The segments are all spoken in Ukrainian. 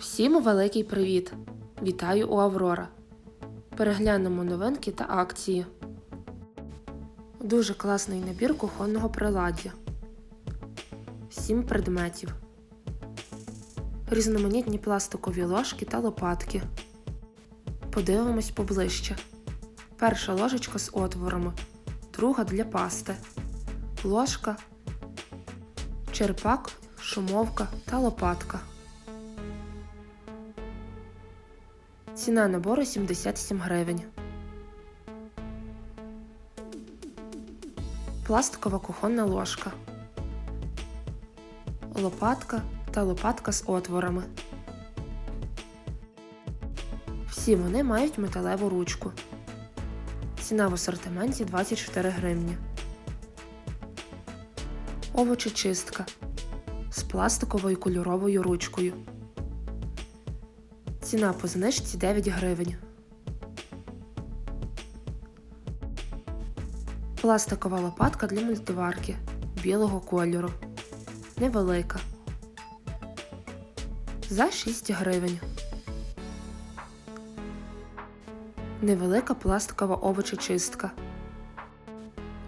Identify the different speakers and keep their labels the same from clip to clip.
Speaker 1: Всім великий привіт! Вітаю у Аврора. Переглянемо новинки та акції. Дуже класний набір кухонного приладдя. 7 предметів. Різноманітні пластикові ложки та лопатки. Подивимось поближче. Перша ложечка з отворами, друга для пасти, ложка, черпак, шумовка та лопатка. Ціна набору 77 гривень. Пластикова кухонна ложка. Лопатка та лопатка з отворами. Всі вони мають металеву ручку. Ціна в асортименті 24 гривні. Овочечистка з пластиковою кольоровою ручкою. Ціна по знижці 9 гривень. Пластикова лопатка для мультиварки білого кольору. Невелика. За 6 гривень. Невелика пластикова овочечистка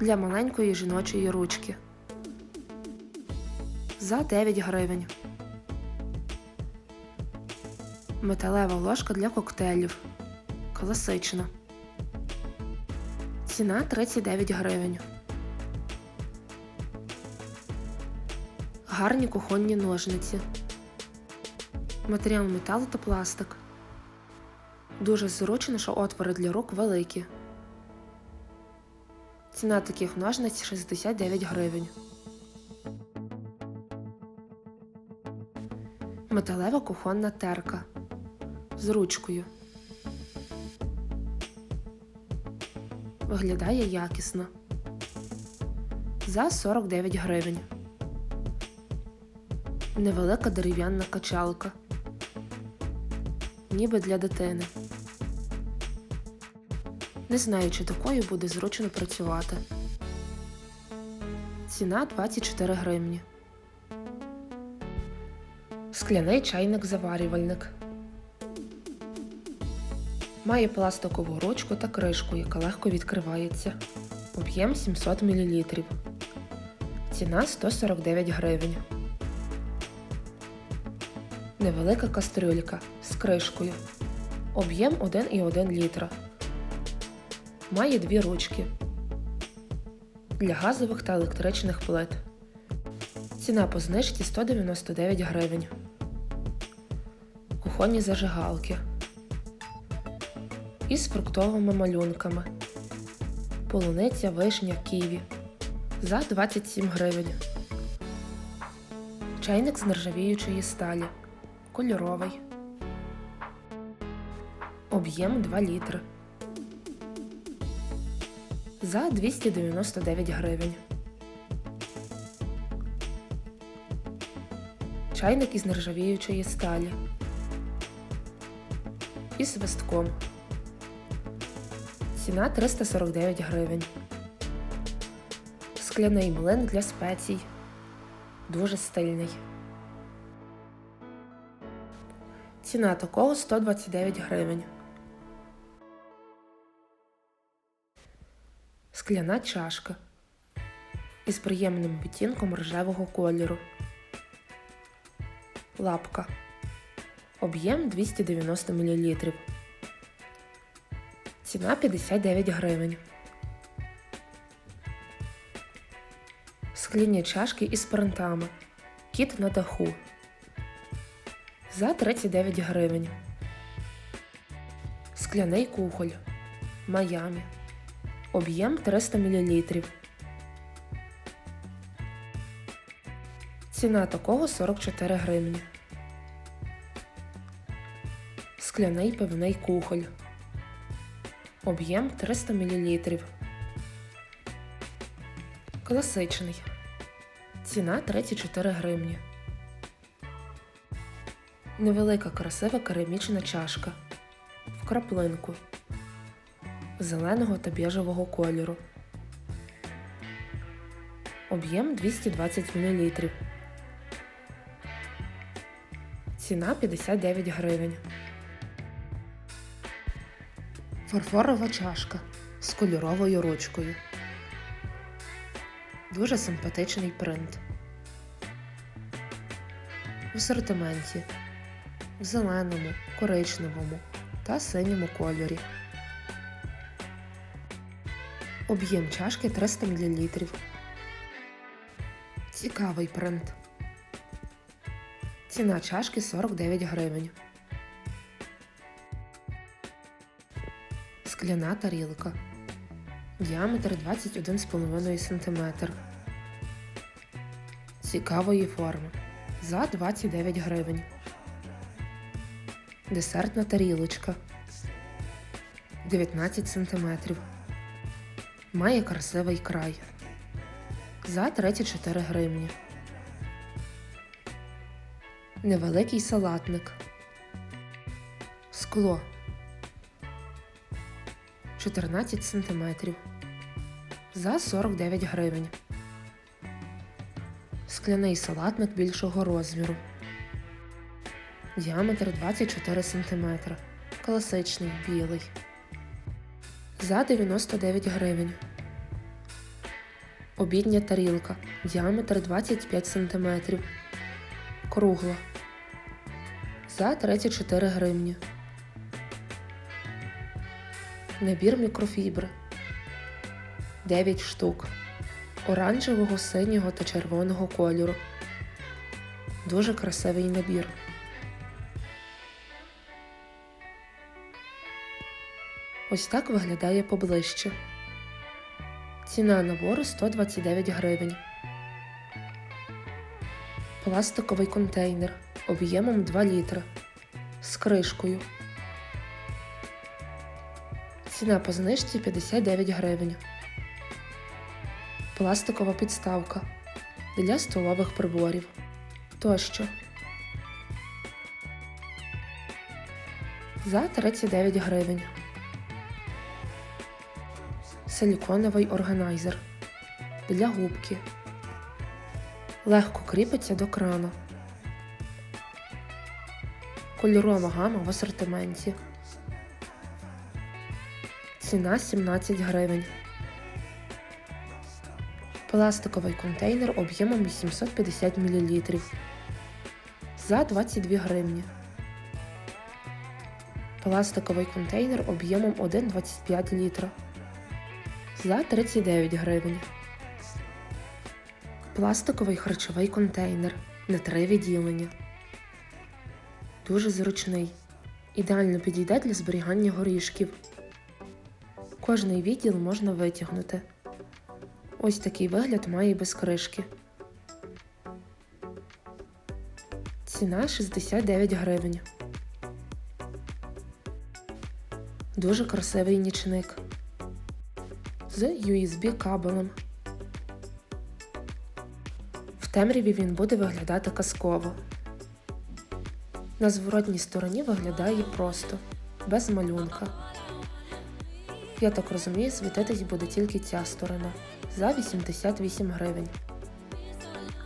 Speaker 1: для маленької жіночої ручки. За 9 гривень. Металева ложка для коктейлів. Класична. Ціна 39 гривень. Гарні кухонні ножниці. Матеріал метал та пластик. Дуже зручно, що отвори для рук великі. Ціна таких ножниць 69 гривень. Металева кухонна терка з ручкою. Виглядає якісно. За 49 гривень. Невелика дерев'яна качалка. Ніби для дитини. Не знаю, чи такою буде зручно працювати. Ціна 24 гривні. Скляний чайник-заварювальник. Має пластикову ручку та кришку, яка легко відкривається. Об'єм 700 мл. Ціна 149 гривень. Невелика кастрюлька з кришкою. Об'єм 1,1 літра. Має дві ручки для газових та електричних плит. Ціна по знижці 199 гривень. Кухонні зажигалки із фруктовими малюнками. Полуниця, вишня, ківі за 27 гривень. Чайник з нержавіючої сталі. Кольоровий. Об'єм 2 літри. За 299 гривень. Чайник із нержавіючої сталі. І свистком. Ціна 349 гривень. Скляний млин для спецій. Дуже стильний. Ціна такого 129 гривень. Скляна чашка із приємним відтінком рожевого кольору. Лапка. Об'єм 290 мл. Ціна 59 гривень. Скляні чашки із принтами. Кіт на даху. За 39 гривень. Скляний кухоль. Майамі. Об'єм 300 мл. Ціна такого 44 гривні. Скляний пивний кухоль. Об'єм 300 мл. Класичний. Ціна 34 гривні. Невелика красива керамічна чашка. В краплинку. Зеленого та біжевого кольору. Об'єм 220 мл. Ціна 59 гривень. Фарфорова чашка з кольоровою ручкою. Дуже симпатичний принт. В асортименті в зеленому, коричневому та синьому кольорі. Об'єм чашки 300 мл. Цікавий принт. Ціна чашки 49 гривень. Скляна тарілка. Діаметр 21,5 см. Цікавої форми. За 29 гривень. Десертна тарілочка. 19 см. Має красивий край. За 34 гривні. Невеликий салатник. Скло 14 см. За 49 гривень. Скляний салатник більшого розміру. Діаметр 24 см. Класичний білий. За 99 гривень. Обідня тарілка. Діаметр 25 см. Кругла. За 34 гривні. Набір мікрофібри. 9 штук. Оранжевого, синього та червоного кольору. Дуже красивий набір. Ось так виглядає поближче. Ціна набору 129 гривень. Пластиковий контейнер об'ємом 2 літра з кришкою. Ціна по знижці 59 гривень. Пластикова підставка для столових приборів. Тощо. За 39 гривень. Силіконовий органайзер для губки. Легко кріпиться до крана. Кольорова гама в асортименті. Ціна 17 гривень. Пластиковий контейнер об'ємом 850 мл. За 22 гривні. Пластиковий контейнер об'ємом 1,25 літра. За 39 гривень. Пластиковий харчовий контейнер на три відділення. Дуже зручний. Ідеально підійде для зберігання горішків. Кожний відділ можна витягнути. Ось такий вигляд має без кришки. Ціна 69 гривень. Дуже красивий нічник з USB кабелем. В темряві він буде виглядати казково. На зворотній стороні виглядає просто, без малюнка. Я так розумію, світитись буде тільки ця сторона за 88 гривень.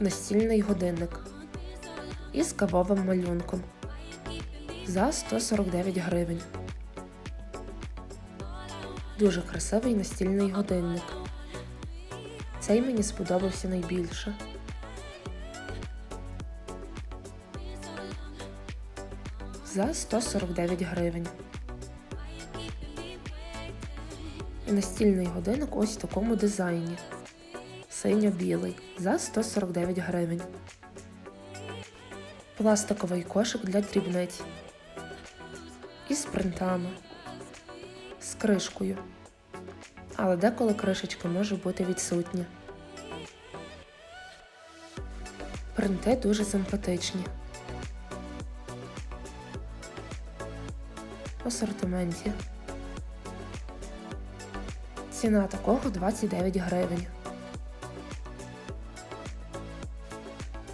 Speaker 1: Настільний годинник із кавовим малюнком за 149 гривень. Дуже красивий настільний годинник. Цей мені сподобався найбільше. За 149 гривень. Настільний годинник ось в такому дизайні. Синьо-білий за 149 гривень. Пластиковий кошик для дрібниць. Із принтами. З кришкою. Але деколи кришечка може бути відсутня. Принти дуже симпатичні. В асортименті. Ціна такого 29 гривень.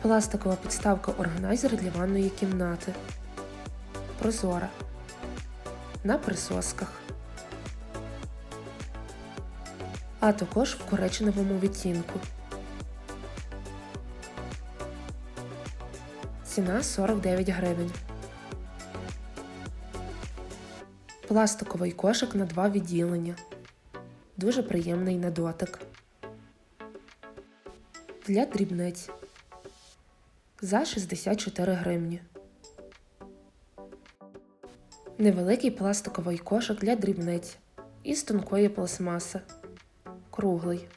Speaker 1: Пластикова підставка органайзер для ванної кімнати. Прозора. На присосках. А також в коричневому відтінку. Ціна 49 гривень. Пластиковий кошик на два відділення. Дуже приємний на дотик. Для дрібниць. За 64 гривні. Невеликий пластиковий кошик для дрібниць із тонкої пластмаси. Круглий.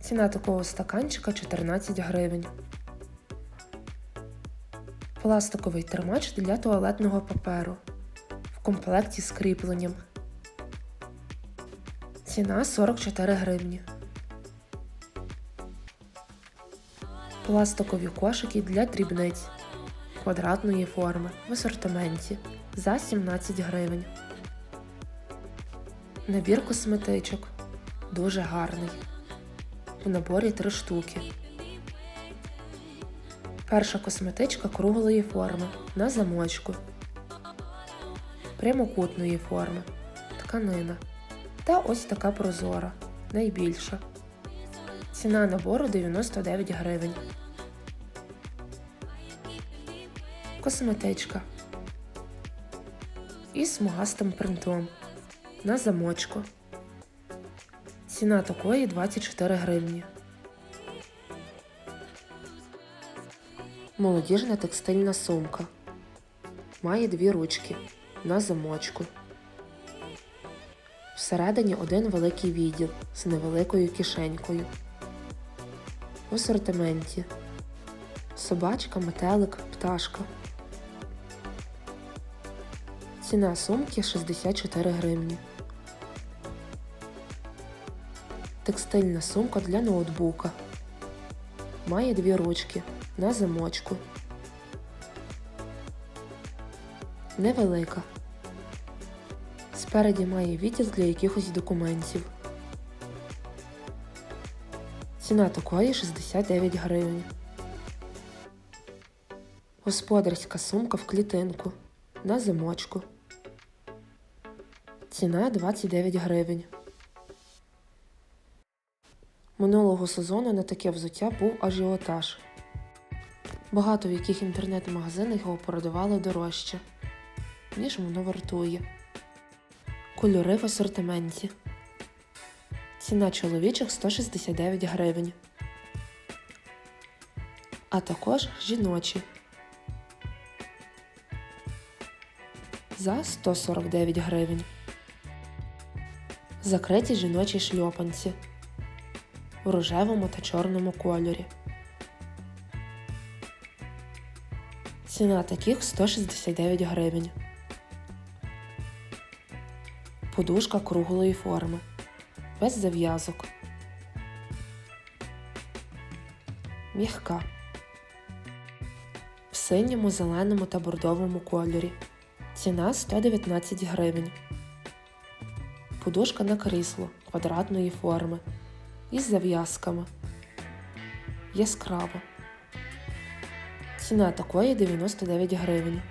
Speaker 1: Ціна такого стаканчика 14 гривень. Пластиковий тримач для туалетного паперу в комплекті з кріпленням. Ціна 44 гривні. Пластикові кошики для дрібниць квадратної форми в асортименті за 17 гривень. Набір косметичок дуже гарний. У наборі 3 штуки. Перша косметичка круглої форми на замочку, прямокутної форми, тканина. Та ось така прозора, найбільша. Ціна набору 99 гривень. Косметичка із смугастим принтом на замочку. Ціна такої 24 гривні. Молодіжна текстильна сумка. Має дві ручки на замочку. Всередині один великий відділ з невеликою кишенькою. В асортименті собачка, метелик, пташка. Ціна сумки 64 гривні. Текстильна сумка для ноутбука. Має дві ручки на замочку. Невелика. Спереді має відділ для якихось документів. Ціна такої 69 гривень. Господарська сумка в клітинку на замочку. Ціна 29 гривень. Минулого сезону на таке взуття був ажіотаж. Багато в яких інтернет-магазинах його продавали дорожче, ніж воно вартує. Кольори в асортименті. Ціна чоловічих 169 гривень. А також жіночі за 149 гривень. Закриті жіночі шльопанці у рожевому та чорному кольорі. Ціна таких 169 гривень. Подушка круглої форми. Без зав'язок. М'ягка. В синьому, зеленому та бордовому кольорі. Ціна 119 гривень. Подушка на крісло квадратної форми із зав'язками. Яскраво. Ціна такої 99 гривень.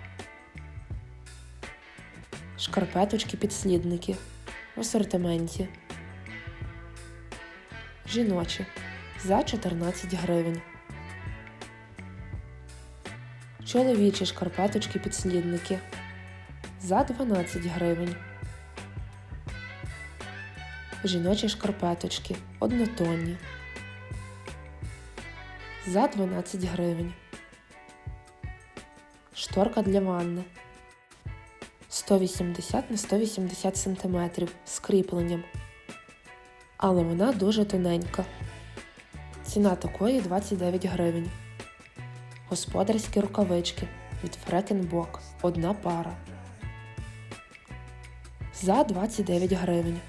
Speaker 1: Шкарпеточки підслідники в асортименті. Жіночі за 14 гривень. Чоловічі шкарпеточки підслідники за 12 гривень. Жіночі шкарпеточки однотонні за 12 гривень. Шторка для ванни 180 на 180 см з кріпленням. Але вона дуже тоненька. Ціна такої 29 гривень. Господарські рукавички від Фрекенбок. Одна пара. За 29 гривень.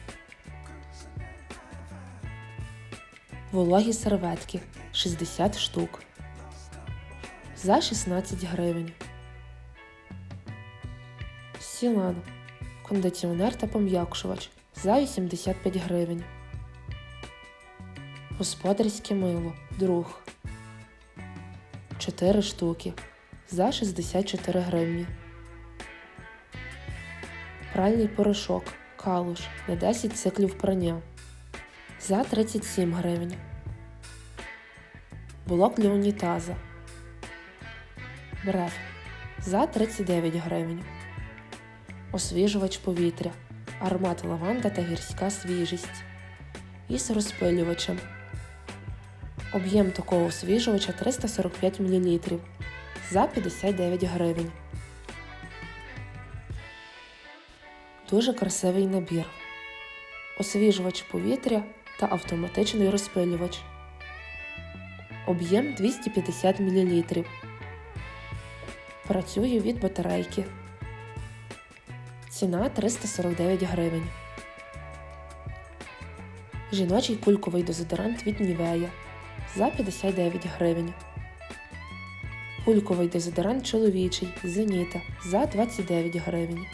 Speaker 1: Вологі серветки 60 штук. За 16 гривень. Сілан. Кондиціонер та пом'якшувач за 85 гривень. Господарське мило. Друг. 4 штуки. За 64 гривні. Пральний порошок. Калуш на 10 циклів прання. За 37 гривень. Блок для унітаза. Бреф за 39 гривень. Освіжувач повітря. Аромат лаванда та гірська свіжість. Із розпилювачем. Об'єм такого освіжувача 345 мл за 59 гривень. Дуже красивий набір. Освіжувач повітря та автоматичний розпилювач. Об'єм 250 мл. Працює від батарейки. Ціна 349 гривень. Жіночий кульковий дезодорант від Нівея за 59 гривень. Кульковий дезодорант чоловічий Зеніта за 29 гривень.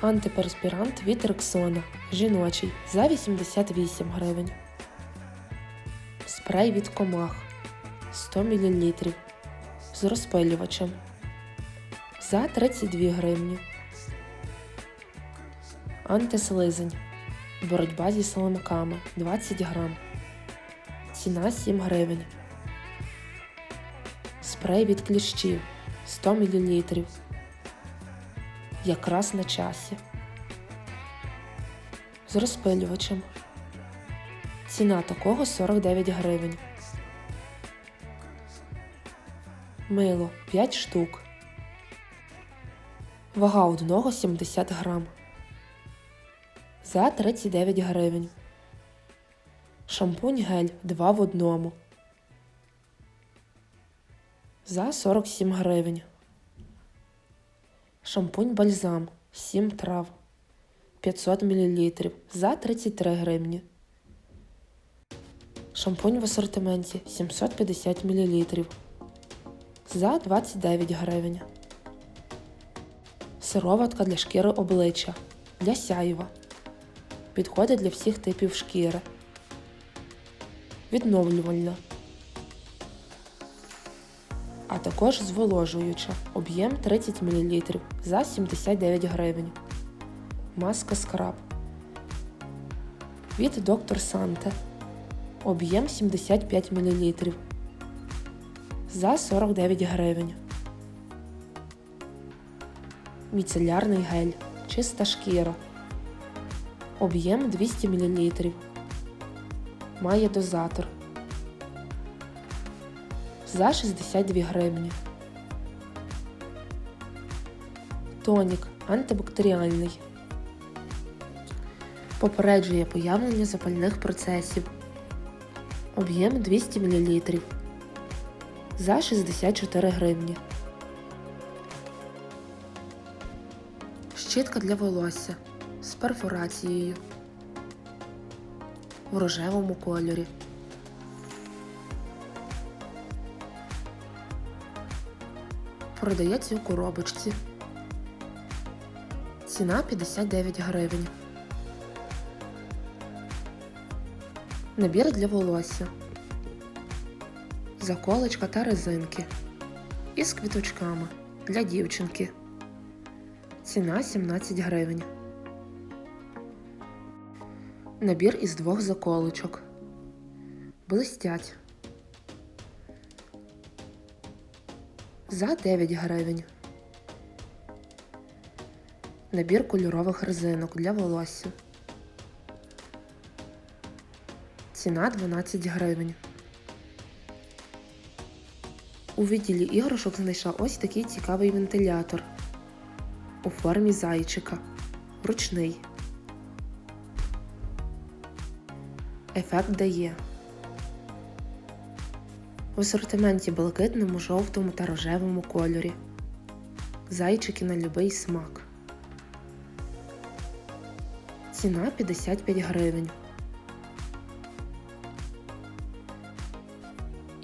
Speaker 1: Антиперспірант від Рексона жіночий за 88 гривень. Спрей від комах 100 мл з розпилювачем за 32 гривні. Антислизень. Боротьба зі слимаками 20 грам. Ціна 7 гривень. Спрей від кліщів 100 мл. Якраз на часі. З розпилювачем. Ціна такого 49 гривень. Мило 5 штук. Вага одного 70 грам. За 39 гривень. Шампунь гель 2 в одному. За 47 гривень. Шампунь бальзам 7 трав 500 мл за 33 гривні. Шампунь в асортименті 750 мл за 29 гривень. Сироватка для шкіри обличчя для сяєва. Підходить для всіх типів шкіри. Відновлювальна. А також зволожуюча. Об'єм 30 мл за 79 гривень. Маска скраб. Від доктор Санте. Об'єм 75 мл за 49 гривень. Міцелярний гель. Чиста шкіра. Об'єм 200 мл. Має дозатор. За 62 гривні. Тонік антибактеріальний. Попереджує появлення запальних процесів. Об'єм 200 мл. За 64 гривні. Щітка для волосся з перфорацією в рожевому кольорі. Продається у коробочці. Ціна 59 гривень. Набір для волосся. Заколочка та резинки. Із квіточками для дівчинки. Ціна 17 гривень. Набір із двох заколочок. Блистять. За 9 гривень. Набір кольорових резинок для волосся. Ціна 12 гривень. У відділі іграшок знайшла ось такий цікавий вентилятор у формі зайчика. Ручний. Ефект дає. В асортименті блакитному, жовтому та рожевому кольорі. Зайчики на любий смак. Ціна 55 гривень.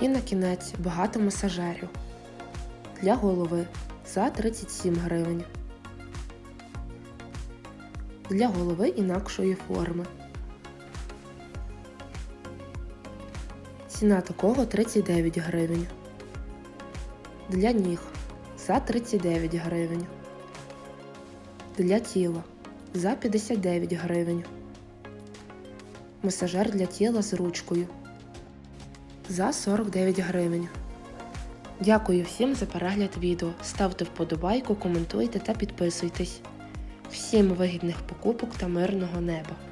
Speaker 1: І на кінець багато масажерів. Для голови за 37 гривень. Для голови інакшої форми. Ціна такого 39 гривень. Для ніг за 39 гривень. Для тіла за 59 гривень. Масажер для тіла з ручкою за 49 гривень. Дякую всім за перегляд відео. Ставте вподобайку, коментуйте та підписуйтесь. Всім вигідних покупок та мирного неба!